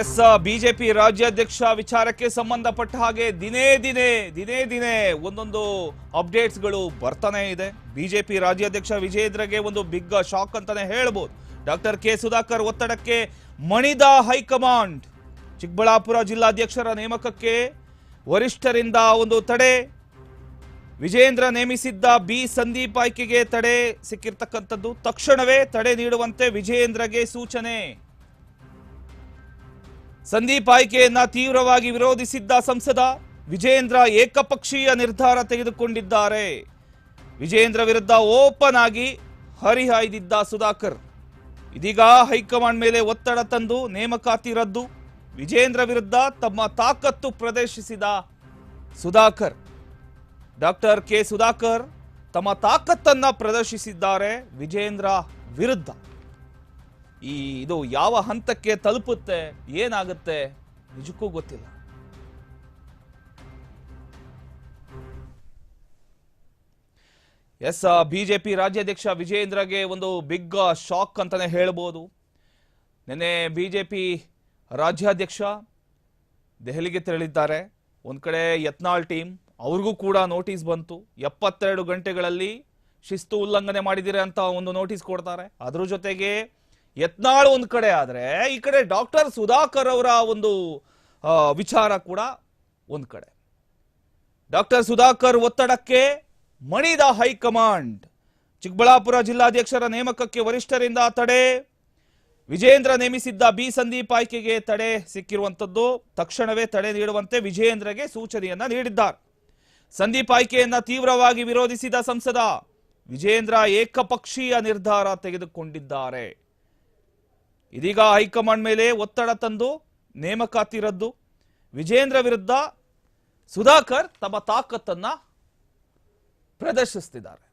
S BJP ರಾಜ್ಯಾಧ್ಯಕ್ಷ ವಿಚಾರಕ್ಕೆ ಸಂಬಂಧಪಟ್ಟ ಹಾಗೆ ದಿನೇ ದಿನೇ ದಿನೇ ದಿನೇ ಒಂದೊಂದು ಅಪ್ಡೇಟ್ಸ್ಗಳು ಬರ್ತಾನೆ ಇದೆ. ಬಿಜೆಪಿ ರಾಜ್ಯಾಧ್ಯಕ್ಷ ವಿಜಯೇಂದ್ರಗೆ ಒಂದು ಬಿಗ್ ಶಾಕ್ ಅಂತಾನೆ ಹೇಳ್ಬೋದು. ಡಾಕ್ಟರ್ ಕೆ ಸುಧಾಕರ್ ಒತ್ತಡಕ್ಕೆ ಮಣಿದ ಹೈಕಮಾಂಡ್. ಚಿಕ್ಕಬಳ್ಳಾಪುರ ಜಿಲ್ಲಾಧ್ಯಕ್ಷರ ನೇಮಕಕ್ಕೆ ವರಿಷ್ಠರಿಂದ ಒಂದು ತಡೆ. ವಿಜೇಂದ್ರ ನೇಮಿಸಿದ್ದ ಬಿ ಸಂದೀಪ್ ಆಯ್ಕೆಗೆ ತಡೆ ಸಿಕ್ಕಿರ್ತಕ್ಕಂಥದ್ದು. ತಕ್ಷಣವೇ ತಡೆ ನೀಡುವಂತೆ ವಿಜಯೇಂದ್ರಗೆ ಸೂಚನೆ. ಸಂದೀಪ್ ಆಯ್ಕೆಯನ್ನ ತೀವ್ರವಾಗಿ ವಿರೋಧಿಸಿದ್ದ ಸಂಸದ ವಿಜೇಂದ್ರ ಏಕಪಕ್ಷೀಯ ನಿರ್ಧಾರ ತೆಗೆದುಕೊಂಡಿದ್ದಾರೆ. ವಿಜೇಂದ್ರ ವಿರುದ್ಧ ಓಪನ್ ಆಗಿ ಹರಿಹಾಯ್ದಿದ್ದ ಸುಧಾಕರ್. ಇದೀಗ ಹೈಕಮಾಂಡ್ ಮೇಲೆ ಒತ್ತಡ ತಂದು ನೇಮಕಾತಿ ರದ್ದು. ವಿಜೇಂದ್ರ ವಿರುದ್ಧ ತಮ್ಮ ತಾಕತ್ತು ಪ್ರದರ್ಶಿಸಿದ ಸುಧಾಕರ್. ಡಾಕ್ಟರ್ ಕೆ ಸುಧಾಕರ್ ತಮ್ಮ ತಾಕತ್ತನ್ನ ಪ್ರದರ್ಶಿಸಿದ್ದಾರೆ ವಿಜೇಂದ್ರ ವಿರುದ್ಧ. ಈ ಇದು ಯಾವ ಹಂತಕ್ಕೆ ತಲುಪುತ್ತೆ, ಏನಾಗುತ್ತೆ, ನಿಜಕ್ಕೂ ಗೊತ್ತಿಲ್ಲ. ಎಸ್ ಬಿಜೆಪಿ ರಾಜ್ಯಾಧ್ಯಕ್ಷ ವಿಜಯೇಂದ್ರಗೆ ಒಂದು ಬಿಗ್ ಶಾಕ್ ಅಂತಾನೆ ಹೇಳ್ಬೋದು. ನಿನ್ನೆ ಬಿಜೆಪಿ ರಾಜ್ಯಾಧ್ಯಕ್ಷ ದೆಹಲಿಗೆ ತೆರಳಿದ್ದಾರೆ. ಒಂದು ಕಡೆ ಯತ್ನಾಳ್ ಟೀಮ್, ಅವ್ರಿಗೂ ಕೂಡ ನೋಟಿಸ್ ಬಂತು. ಎಪ್ಪತ್ತೆರಡು ಗಂಟೆಗಳಲ್ಲಿ ಶಿಸ್ತು ಉಲ್ಲಂಘನೆ ಮಾಡಿದಿರ ಅಂತ ಒಂದು ನೋಟಿಸ್ ಕೊಡ್ತಾರೆ. ಅದ್ರ ಜೊತೆಗೆ ಯತ್ನಾಳ್ ಒಂದು ಕಡೆ ಆದರೆ, ಈ ಕಡೆ ಡಾಕ್ಟರ್ ಸುಧಾಕರ್ ಅವರ ಒಂದು ವಿಚಾರ ಕೂಡ ಒಂದು ಕಡೆ. ಡಾಕ್ಟರ್ ಸುಧಾಕರ್ ಒತ್ತಡಕ್ಕೆ ಮಣಿದ ಹೈಕಮಾಂಡ್. ಚಿಕ್ಕಬಳ್ಳಾಪುರ ಜಿಲ್ಲಾಧ್ಯಕ್ಷರ ನೇಮಕಕ್ಕೆ ವರಿಷ್ಠರಿಂದ ತಡೆ. ವಿಜೇಂದ್ರ ನೇಮಿಸಿದ್ದ ಬಿ ಸಂದೀಪ್ ಆಯ್ಕೆಗೆ ತಡೆ ಸಿಕ್ಕಿರುವಂತದ್ದು. ತಕ್ಷಣವೇ ತಡೆ ನೀಡುವಂತೆ ವಿಜೇಂದ್ರಗೆ ಸೂಚನೆಯನ್ನ ನೀಡಿದ್ದಾರೆ. ಸಂದೀಪ್ ಆಯ್ಕೆಯನ್ನ ತೀವ್ರವಾಗಿ ವಿರೋಧಿಸಿದ ಸಂಸದ ವಿಜೇಂದ್ರ ಏಕಪಕ್ಷೀಯ ನಿರ್ಧಾರ ತೆಗೆದುಕೊಂಡಿದ್ದಾರೆ. ಇದೀಗ ಹೈಕಮಾಂಡ್ ಮೇಲೆ ಒತ್ತಡ ತಂದು ನೇಮಕಾತಿ ರದ್ದು ವಿಜೇಂದ್ರ ವಿರುದ್ಧ ಸುಧಾಕರ್ ತಮ್ಮ ತಾಕತ್ತನ್ನ ಪ್ರದರ್ಶಿಸ್ತಿದ್ದಾರೆ.